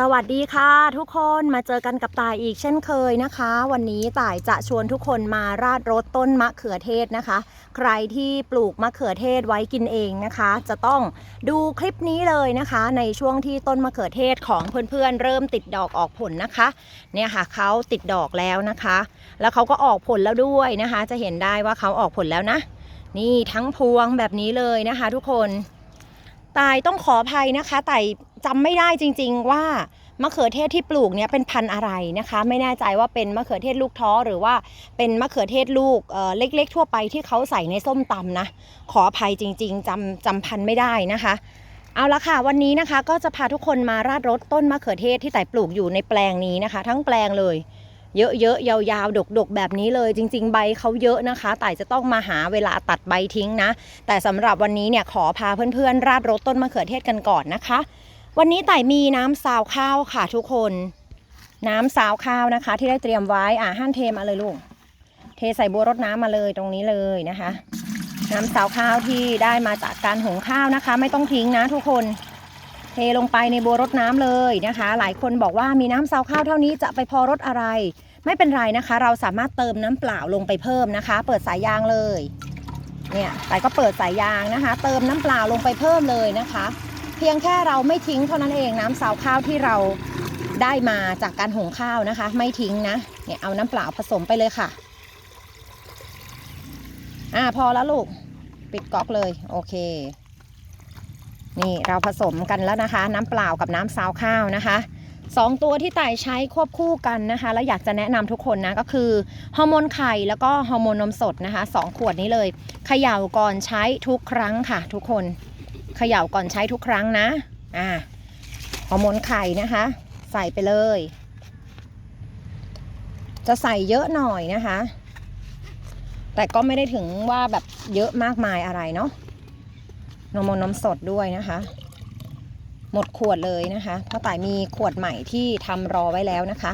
สวัสดีค่ะทุกคนมาเจอกันกับตายอีกเช่นเคยนะคะ วันนี้ต่ายจะชวนทุกคนมาราดรสต้นมะเขือเทศนะคะ ใครที่ปลูกมะเขือเทศไว้กินเองนะคะ จะต้องดูคลิปนี้เลยนะคะ ในช่วงที่ต้นมะเขือเทศของเพื่อนๆเริ่มติดดอกออกผลนะคะ เนี่ยค่ะเขาติดดอกแล้วนะคะ แล้วเขาก็ออกผลแล้วด้วยนะคะ จะเห็นได้ว่าเขาออกผลแล้วนะ นี่ทั้งพวงแบบนี้เลยนะคะ ทุกคน ตายต้องขออภัยนะคะ แต่จำไม่ได้จริง ๆ ว่ามะเขือเทศที่ปลูกเนี่ยเป็นพันธุ์อะไรนะคะ ไม่แน่ใจว่าเป็นมะเขือเทศลูกท้อหรือว่าเป็นมะเขือเทศลูกเออเล็ก ๆ ทั่วไปที่เขาใส่ในส้มตำนะขออภัยจริง ๆจำจำพันธุ์ไม่ได้นะคะ เอาละค่ะวันนี้นะคะก็จะพาทุกคนมาราดรสต้นมะเขือเทศที่แต่ปลูกอยู่ในแปลงนี้นะคะ ทั้งแปลงเลย เยอะๆยาวๆดกๆ แบบนี้เลยจริง ๆ ใบเขาเยอะนะคะแต่จะต้องมาหาเวลาตัดใบทิ้งนะ แต่สำหรับวันนี้เนี่ยขอพาเพื่อนๆ ราดรสต้นมะเขือเทศกันก่อนนะคะ วันนี้ไต่มีน้ำซาวข้าวค่ะทุกคน น้ำซาวข้าวนะคะ ที่ได้เตรียมไว้อ่าหั่นเทมาเลยลูกเทใส่บัวรดน้ำมาเลยตรงนี้เลยนะคะ น้ำซาวข้าวที่ได้มาจากการหุงข้าวนะคะ ไม่ต้องทิ้งนะทุกคน เทลงไปในบัวรดน้ำเลยนะคะ หลายคนบอกว่ามีน้ำซาวข้าวเท่านี้จะไปพอรสอะไร ไม่เป็นไรนะคะ เราสามารถเติมน้ำเปล่าลงไปเพิ่มนะคะ เปิดสายยางเลยเนี่ยแต่ก็เปิดสายยางนะคะ เติมน้ำเปล่าลงไปเพิ่มเลยนะคะ เพียงแค่เราไม่ทิ้งเท่านั้นเองน้ำซาวข้าวที่เราได้มาจากการหุงข้าวนะคะ ไม่ทิ้งนะเนี่ยเอาน้ำเปล่าผสมไปเลยค่ะอ่าพอแล้วลูก ปิดก๊อกเลย โอเค นี่เราผสมกันแล้วนะคะ น้ำเปล่ากับน้ำซาวข้าวนะคะสองตัวที่ต่ายใช้ควบคู่กันนะคะ แล้วอยากจะแนะนำทุกคนนะก็คือฮอร์โมนไข่แล้วก็ฮอร์โมนนมสดนะคะสองขวดนี้เลยเขย่าก่อนใช้ทุกครั้งค่ะ ทุกคนเขย่าก่อนใช้ทุกครั้งนะอ่าฮอร์โมนไข่นะคะ ใส่ไปเลย จะใส่เยอะหน่อยนะคะ แต่ก็ไม่ได้ถึงว่าแบบเยอะมากมายอะไรเนาะ นมนมสดด้วยนะคะ หมดขวดเลยนะคะเพราะต่ายมีขวดใหม่ที่ทำรอไว้แล้วนะคะ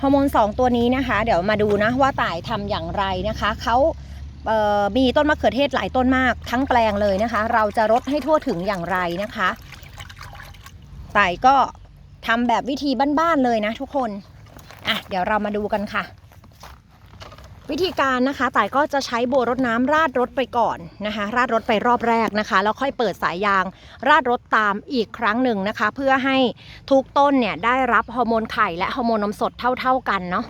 ฮอร์โมน 2 ตัวนี้นะคะ เดี๋ยวมาดูนะว่าต่ายทำอย่างไรนะคะเขาเอ่อมีต้นมะเขือเทศหลายต้นมากทั้งแปลงเลยนะคะ เราจะรดให้ทั่วถึงอย่างไรนะคะต่ายก็ทำแบบวิธีบ้านๆเลยนะทุกคนอะเดี๋ยวเรามาดูกันค่ะ วิธีการนะคะต่ายก็จะใช้โบรดน้ำราดรถไปก่อนนะคะ ราดรถไปรอบแรกนะคะ แล้วค่อยเปิดสายยางราดรถตามอีกครั้งหนึ่งนะคะ เพื่อให้ทุกต้นเนี่ยได้รับฮอร์โมนไข่และฮอร์โมนนมสดเท่าๆกันเนาะ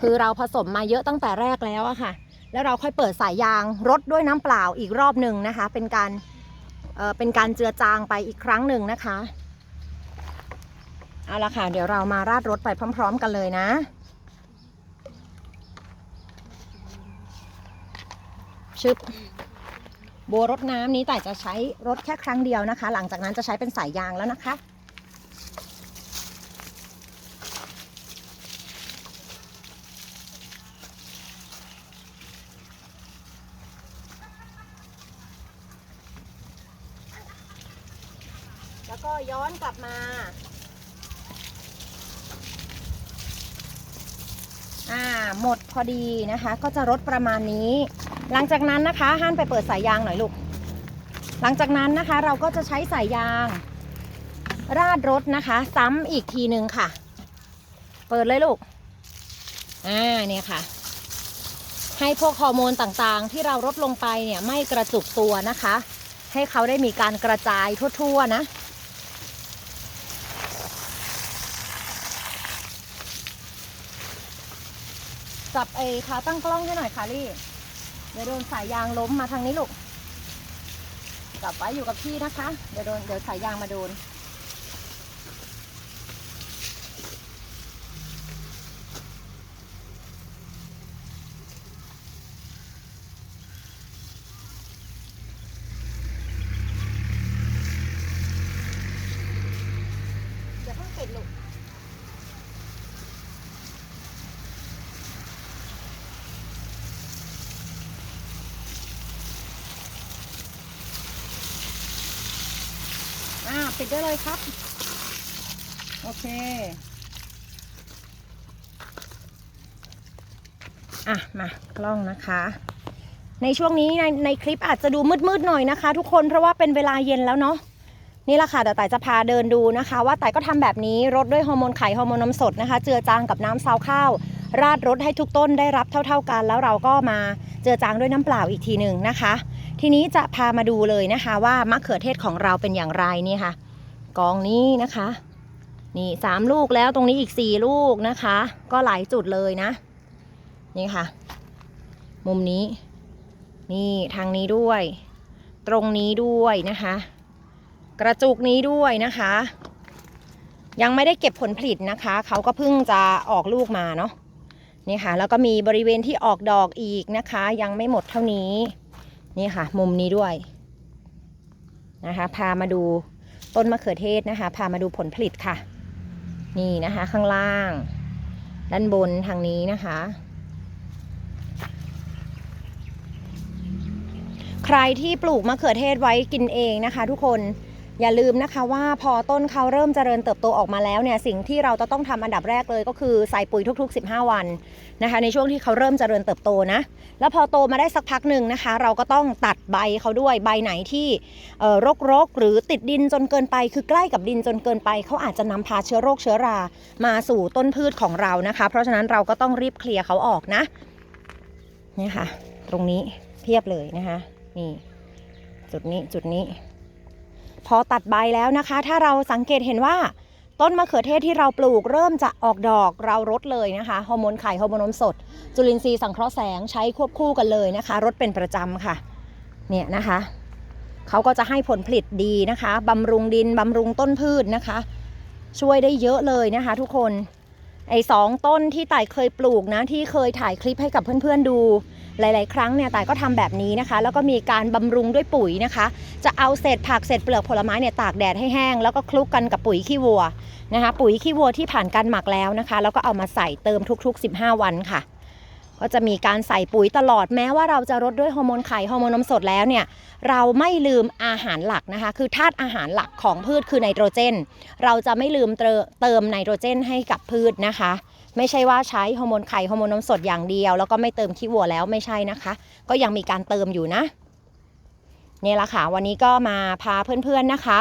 คือเราผสมมาเยอะตั้งแต่แรกแล้วอะค่ะ แล้วเราค่อยเปิดสายยางรดด้วยน้ำเปล่าอีกรอบหนึ่งนะคะ เป็นการเอ่อเป็นการเจือจางไปอีกครั้งหนึ่งนะคะเอาละค่ะ เดี๋ยวเรามาราดรถไปพร้อม ๆ กันเลยนะ ชึบบัวรดน้ำนี้แต่จะใช้รถแค่ครั้งเดียวนะคะ หลังจากนั้นจะใช้เป็นสายยางแล้วนะคะ แล้วก็ย้อนกลับมาอ่าหมดพอดีนะคะ ก็จะรดประมาณนี้ หลังจากนั้นนะคะห้านไปเปิดสายยางหน่อยลูก หลังจากนั้นนะคะเราก็จะใช้สายยาง ราดรถนะคะ ซ้ำอีกทีหนึ่งค่ะ เปิดเลยลูก อ่าเนี่ยค่ะ ให้พวกฮอร์โมนต่างๆ ที่เราลดลงไปเนี่ยไม่กระจุกตัวนะคะ ให้เขาได้มีการกระจายทั่ว ๆ นะจับไอ้ขาตั้งกล้องให้หน่อยค่ะลี่ ดี๋ยวโดนสายยางล้มมาทางนี้ลูก กลับไว้อยู่กับพี่นะคะ เดี๋ยวโดนเดี๋ยวสายยางมาโดน อย่าเพิ่งปิดลูก อ่า ปิดได้เลยครับ โอเค อะ มากล้องนะคะ ในช่วงนี้ในในคลิปอาจจะดูมืดๆหน่อยนะคะ ทุกคนเพราะว่าเป็นเวลาเย็นแล้วเนาะนี่แหละค่ะแต่ต่จะพาเดินดูนะคะ ว่าต่ก็ทำแบบนี้รดด้วยฮอร์โมนไข่ฮอร์โมนนมสดนะคะ เจือจางกับน้ำซาวข้าว ราดรดให้ทุกต้นได้รับเท่า ๆกัน แล้วเราก็มาเจือจางด้วยน้ำเปล่าอีกทีหนึ่งนะคะ ทีนี้จะพามาดูเลยนะคะว่ามะเขือเทศของเราเป็นอย่างไรนี่ค่ะ กองนี้นะคะ นี่สามลูกแล้วตรงนี้อีกสี่ลูกนะคะ ก็หลายจุดเลยนะ นี่ค่ะ มุมนี้ นี่ทางนี้ด้วย ตรงนี้ด้วยนะคะ กระจุกนี้ด้วยนะคะ ยังไม่ได้เก็บผลผลิตนะคะ เขาก็เพิ่งจะออกลูกมาเนาะนี่ค่ะ แล้วก็มีบริเวณที่ออกดอกอีกนะคะ ยังไม่หมดเท่านี้ นี่ค่ะ มุมนี้ด้วยนะคะ พามาดู ต้นมะเขือเทศนะคะ พามาดูผลผลิตค่ะ นี่นะคะ ข้างล่าง ด้านบนทางนี้นะคะ ใครที่ปลูกมะเขือเทศไว้กินเองนะคะ ทุกคน อย่าลืมนะคะว่าพอต้นเขาเริ่มเจริญเติบโตออกมาแล้วเนี่ยสิ่งที่เราจะต้องทำอันดับแรกเลยก็คือใส่ปุ๋ยทุก ๆ 15 วันนะคะในช่วงที่เขาเริ่มเจริญเติบโตนะแล้วพอโตมาได้สักพักหนึ่งนะคะ เราก็ต้องตัดใบเขาด้วยใบไหนที่รกๆหรือติดดินจนเกินไป คือใกล้กับดินจนเกินไป เขาอาจจะนำพาเชื้อโรคเชื้อรามาสู่ต้นพืชของเรานะคะ เพราะฉะนั้นเราก็ต้องรีบเคลียร์เขาออกนะนี่ค่ะ ตรงนี้เพียบเลยนะคะนี่จุดนี้จุดนี้ พอตัดใบแล้วนะคะ ถ้าเราสังเกตเห็นว่าต้นมะเขือเทศที่เราปลูกเริ่มจะออกดอกเรารดเลยนะคะฮอร์โมนไข่ฮอร์โมนนมสด จุลินทรีย์สังเคราะห์แสงใช้ควบคู่กันเลยนะคะรดเป็นประจำค่ะเนี่ยนะคะเขาก็จะให้ผลผลิตดีนะคะบำรุงดินบำรุงต้นพืชนะคะ ช่วยได้เยอะเลยนะคะ ทุกคนไอ้สองต้นที่ต่ายเคยปลูกนะที่เคยถ่ายคลิปให้กับเพื่อนๆดู หลาย ๆ ครั้งเนี่ยตายก็ทำแบบนี้นะคะ แล้วก็มีการบำรุงด้วยปุ๋ยนะคะ จะเอาเศษผักเศษเปลือกผลไม้เนี่ยตากแดดให้แห้ง แล้วก็คลุกกันกับปุ๋ยขี้วัวนะคะ ปุ๋ยขี้วัวที่ผ่านการหมักแล้วนะคะ แล้วก็เอามาใส่เติมทุก ๆ 15 วันค่ะ ก็จะมีการใส่ปุ๋ยตลอดแม้ว่าเราจะรดด้วยฮอร์โมนไข่ฮอร์โมนนมสดแล้วเนี่ยเราไม่ลืมอาหารหลักนะคะ คือธาตุอาหารหลักของพืชคือไนโตรเจน เราจะไม่ลืมเติมไนโตรเจนให้กับพืชนะคะ ไม่ใช่ว่าใช้ฮอร์โมนไข่ฮอร์โมนนมสดอย่างเดียว แล้วก็ไม่เติมขี้วัวแล้วไม่ใช่นะคะ ก็ยังมีการเติมอยู่นะเนี่ยแหละค่ะวันนี้ก็มาพาเพื่อนๆนะคะ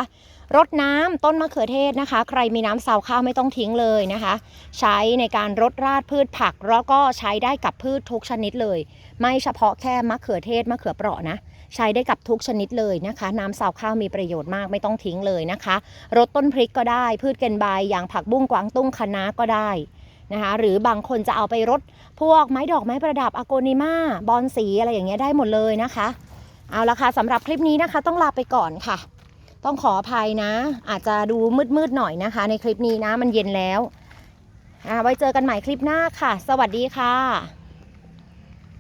รดน้ำต้นมะเขือเทศนะคะ ใครมีน้ำซาวข้าวไม่ต้องทิ้งเลยนะคะ ใช้ในการรดราดพืชผัก แล้วก็ใช้ได้กับพืชทุกชนิดเลย ไม่เฉพาะแค่มะเขือเทศมะเขือเปราะนะใช้ได้กับทุกชนิดเลยนะคะ น้ำซาวข้าวมีประโยชน์มากไม่ต้องทิ้งเลยนะคะรดต้นพริกก็ได้ พืชเกนใบอย่างผักบุ้งกวางตุ้งคะน้าก็ได้ นะคะหรือบางคนจะเอาไปรดพวกไม้ดอกไม้ประดับอโกนิมาบอนสีอะไรอย่างเงี้ยได้หมดเลยนะคะ เอาละค่ะสำหรับคลิปนี้นะคะ ต้องลาไปก่อนค่ะ ต้องขออภัยนะ อาจจะดูมืดๆหน่อยนะคะ ในคลิปนี้นะมันเย็นแล้วอ่าไว้เจอกันใหม่คลิปหน้าค่ะ สวัสดีค่ะ